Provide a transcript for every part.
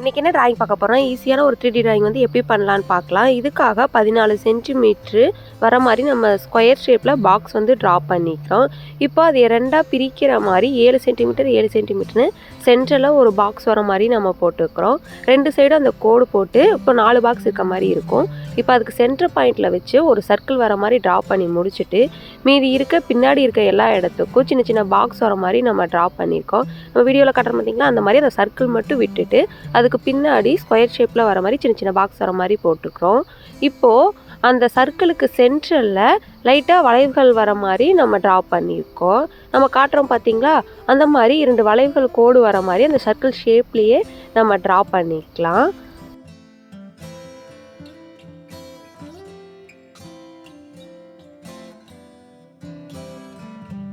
இன்றைக்கி என்ன டிராயிங் பார்க்க போகிறோம் ஈஸியான ஒரு த்ரீ டி டிராயிங் வந்து எப்படி பண்ணலான்னு பார்க்கலாம். இதுக்காக பதினாலு சென்டிமீட்ரு வர மாதிரி நம்ம ஸ்கொயர் ஷேப்பில் பாக்ஸ் வந்து ட்ரா பண்ணிக்கிறோம். இப்போ அதை ரெண்டாக பிரிக்கிற மாதிரி ஏழு சென்டிமீட்டர் ஏழு சென்டிமீட்டர்னு சென்டரில் ஒரு பாக்ஸ் வர மாதிரி நம்ம போட்டுக்கிறோம். ரெண்டு சைடும் அந்த கோடு போட்டு இப்போ நாலு பாக்ஸ் இருக்க மாதிரி இருக்கும். இப்போ அதுக்கு சென்டர் பாயிண்டில் வச்சு ஒரு சர்க்கிள் வர மாதிரி ட்ரா பண்ணி முடிச்சுட்டு மீதி இருக்க பின்னாடி இருக்க எல்லா இடத்துக்கும் சின்ன சின்ன பாக்ஸ் வர மாதிரி நம்ம ட்ரா பண்ணியிருக்கோம். நம்ம வீடியோவில் கட்டுற பார்த்தீங்களா அந்த மாதிரி அந்த சர்க்கிள் மட்டும் விட்டுட்டு அதுக்கு பின்னாடி ஸ்கொயர் ஷேப்பில் வர மாதிரி சின்ன சின்ன பாக்ஸ் வர மாதிரி போட்டுக்கிறோம் இப்போது அந்த சர்க்கிளுக்கு சென்ட்ரலில் லைட்டாக வளைவுகள் வர மாதிரி நம்ம ட்ரா பண்ணியிருக்கோம். நம்ம காட்டுறோம் பார்த்தீங்களா அந்த மாதிரி இரண்டு வளைவுகள் கோடு வர மாதிரி அந்த சர்க்கிள் ஷேப்லேயே நம்ம ட்ரா பண்ணிக்கலாம்.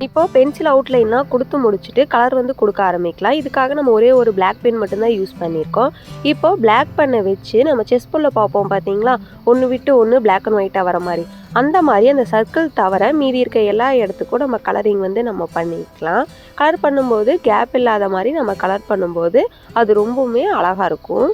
இப்போ பென்சில் அவுட்லைன்லாம் கொடுத்து முடிச்சுட்டு கலர் வந்து கொடுக்க ஆரம்பிக்கலாம். இதுக்காக நம்ம ஒரே ஒரு பிளாக் பென் மட்டும்தான் யூஸ் பண்ணியிருக்கோம். இப்போ பிளாக் பென்னை வச்சு நம்ம செஸ் புல்ல பார்ப்போம் பார்த்தீங்களா? ஒன்று விட்டு ஒன்று பிளாக் அண்ட் ஒயிட்டாக வர மாதிரி. அந்த மாதிரி அந்த சர்க்கிள் தவிர மீதி இருக்க எல்லா இடத்துக்கும் நம்ம கலரிங் வந்து நம்ம பண்ணிக்கலாம். கலர் பண்ணும்போது கேப் இல்லாத மாதிரி நம்ம கலர் பண்ணும்போது அது ரொம்பவுமே அழகாக இருக்கும்.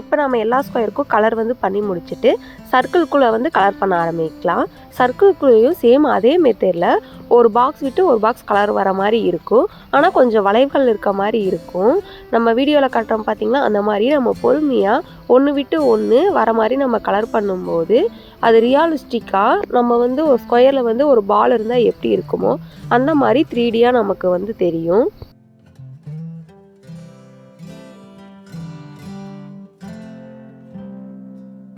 இப்போ நம்ம எல்லா ஸ்கொயருக்கும் கலர் வந்து பண்ணி முடிச்சுட்டு சர்க்கிள்குள்ளே வந்து கலர் பண்ண ஆரம்பிக்கலாம். சர்க்கிள்குள்ளேயும் சேம் அதே மெத்தேடில் ஒரு பாக்ஸ் விட்டு ஒரு பாக்ஸ் கலர் வர மாதிரி இருக்கும். ஆனால் கொஞ்சம் வளைவுகள் இருக்க மாதிரி இருக்கும். நம்ம வீடியோவில் காட்டுறோம் பார்த்திங்கன்னா அந்த மாதிரி நம்ம பொறுமையாக ஒன்று விட்டு ஒன்று வர மாதிரி நம்ம கலர் பண்ணும்போது அது ரியாலிஸ்டிக்காக நம்ம வந்து ஒரு ஸ்கொயரில் வந்து ஒரு பால் இருந்தால் எப்படி இருக்குமோ அந்த மாதிரி த்ரீடியாக நமக்கு வந்து தெரியும்.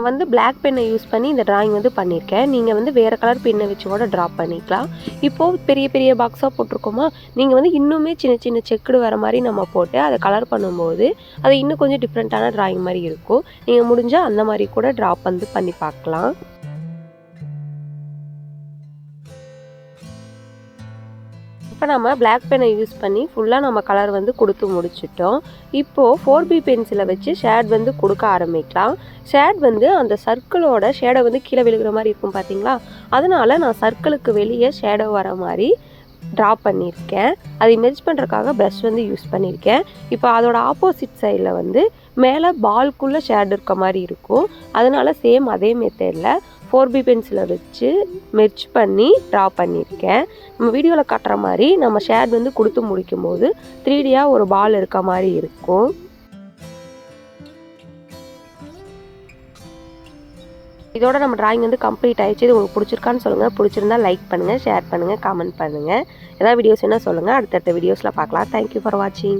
வந்து பிளாக் பென்னை யூஸ் பண்ணி இந்த டிராயிங் வந்து பண்ணியிருக்கேன் நீங்கள் வந்து வேறு கலர் பென்னை வச்சு கூட ட்ரா பண்ணிக்கலாம். இப்போது பெரிய பெரிய பாக்ஸாக போட்டிருக்கோமா? நீங்கள் வந்து இன்னுமே சின்ன சின்ன செக்குடு வர மாதிரி நம்ம போட்டு அதை கலர் பண்ணும்போது அது இன்னும் கொஞ்சம் டிஃப்ரெண்ட்டான டிராயிங் மாதிரி இருக்கும். நீங்கள் முடிஞ்சால் அந்த மாதிரி கூட ட்ரா வந்து பண்ணி பார்க்கலாம். இப்போ நம்ம பிளாக் பெனை யூஸ் பண்ணி ஃபுல்லாக நம்ம கலர் வந்து கொடுத்து முடிச்சிட்டோம். இப்போது ஃபோர் பி பென்சிலை வச்சு ஷேட் வந்து கொடுக்க ஆரம்பிக்கலாம். ஷேட் வந்து அந்த சர்க்கிளோட ஷேடை வந்து கீழே விழுகிற மாதிரி இருக்கும் பார்த்தீங்களா? அதனால் நான் சர்க்கிளுக்கு வெளியே ஷேடோ வர மாதிரி ட்ரா பண்ணியிருக்கேன். அதை மெர்ஜ் பண்ணுறதுக்காக ப்ரஷ் வந்து யூஸ் பண்ணியிருக்கேன். இப்போ அதோட ஆப்போசிட் சைடில் வந்து மேலே பால்குள்ளே ஷேட் இருக்க மாதிரி இருக்கும். அதனால் சேம் அதே மெத்தடில் ஃபோர் பி பென்சிலை வச்சு மெர்ச் பண்ணி ட்ரா பண்ணியிருக்கேன். நம்ம வீடியோவில் காட்டுற மாதிரி நம்ம ஷேட் வந்து கொடுத்து முடிக்கும்போது த்ரீடியாக ஒரு பால் இருக்க மாதிரி இருக்கும். இதோட நம்ம டிராயிங் வந்து கம்ப்ளீட் ஆயிடுச்சு. இது உங்களுக்கு பிடிச்சிருக்கான்னு சொல்லுங்கள் பிடிச்சிருந்தா லைக் பண்ணுங்கள் ஷேர் பண்ணுங்கள் கமெண்ட் பண்ணுங்கள் ஏதாவது வீடியோஸ் என்ன சொல்லுங்கள் அடுத்தடுத்த வீடியோஸில் பார்க்கலாம். தேங்க்யூ ஃபார் வாட்சிங்